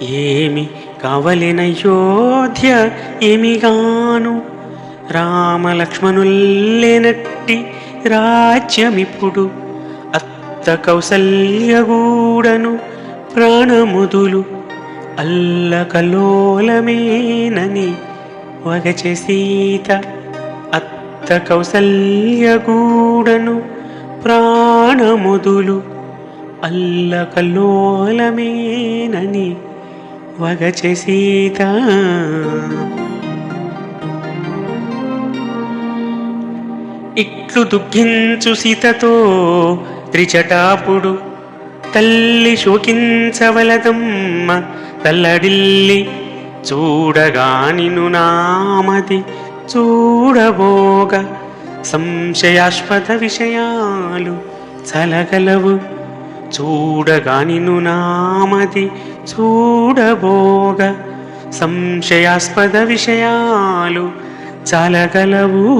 ఏమి కావలెనయోధ్య ఏమిగాను? రామలక్ష్మణుల్లెనట్టి రాజ్యమిప్పుడు అత్త కౌసల్యగూడను ప్రాణముదులు అల్లకలోలమేనని వగచె సీత అత్త కౌసల్యగూడను ప్రాణముదులు అల్లకల్లోలమేనని వగచె సీత ఇట్లు దుఃఖించు సీతతో త్రిచటాపుడు తల్లి శోకించవలదమ్మ తల్లడిల్లి చూడగానిను నామది చూడబోగ సంశయాస్పద విషయాలు చలగలవు. చూడగానిను నామది చూడబోగ. సంశయాస్పద విషయాలు చలగలవు.